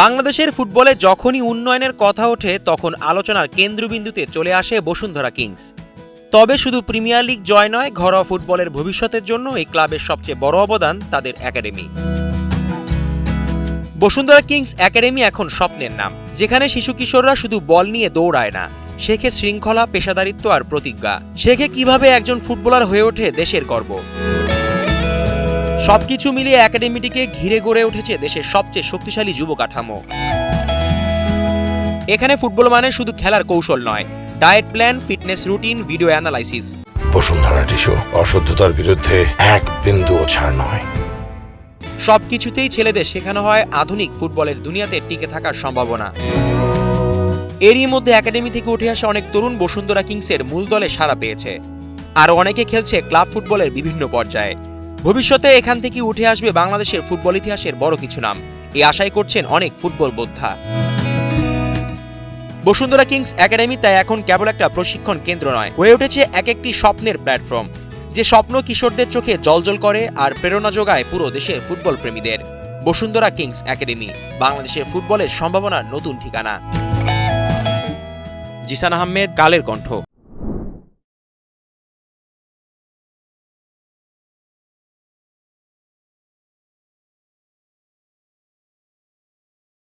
বাংলাদেশের ফুটবলে যখনই উন্নয়নের কথা ওঠে, তখন আলোচনার কেন্দ্রবিন্দুতে চলে আসে বসুন্ধরা কিংস। তবে শুধু প্রিমিয়ার লিগ জয় নয়, ঘরোয়া ফুটবলের ভবিষ্যতের জন্য এই ক্লাবের সবচেয়ে বড় অবদান তাদের একাডেমি। বসুন্ধরা কিংস একাডেমি এখন স্বপ্নের নাম, যেখানে শিশু কিশোররা শুধু বল নিয়ে দৌড়ায় না, শেখে শৃঙ্খলা, পেশাদারিত্ব আর প্রতিজ্ঞা। শেখে কীভাবে একজন ফুটবলার হয়ে ওঠে দেশের গর্ব। সবকিছু মিলিয়ে একাডেমিটিকে ঘিরে গড়ে উঠেছে দেশের সবচেয়ে শক্তিশালী যুব কাঠামো এখানে ফুটবল মানে শুধু খেলার কৌশল নয় diet plan fitness routine video analysis Bashundhara tissue অশুদ্ধতার বিরুদ্ধে এক বিন্দুও ছাড় নয়। সবকিছুতেই ছেলেদের শেখানো হয় আধুনিক ফুটবলের দুনিয়াতে টিকে থাকার সম্ভাবনা। এরই মধ্যে একাডেমি থেকে উঠে আসা অনেক তরুণ বসুন্ধরা কিংসের মূল দলে সাড়া পেয়েছে। আর অনেকে খেলছে ক্লাব ফুটবলের বিভিন্ন পর্যায়ে। ভবিষ্যতে এখান থেকে উঠে আসবে বাংলাদেশের ফুটবল ইতিহাসের বড় কিছু নাম। এই আশাই করছেন অনেক ফুটবল বোদ্ধা। বসুন্ধরা কিংস একাডেমি তাই এখন কেবল একটা প্রশিক্ষণ কেন্দ্র নয়, হয়ে উঠেছে এক একটি স্বপ্নের প্ল্যাটফর্ম। যে স্বপ্ন কিশোরদের চোখে জলজল করে আর প্রেরণা যোগায় পুরো দেশের ফুটবল প্রেমীদের। বসুন্ধরা কিংস একাডেমি, বাংলাদেশের ফুটবলের সম্ভাবনার নতুন ঠিকানা। জিসান আহমেদ, কালের কণ্ঠ।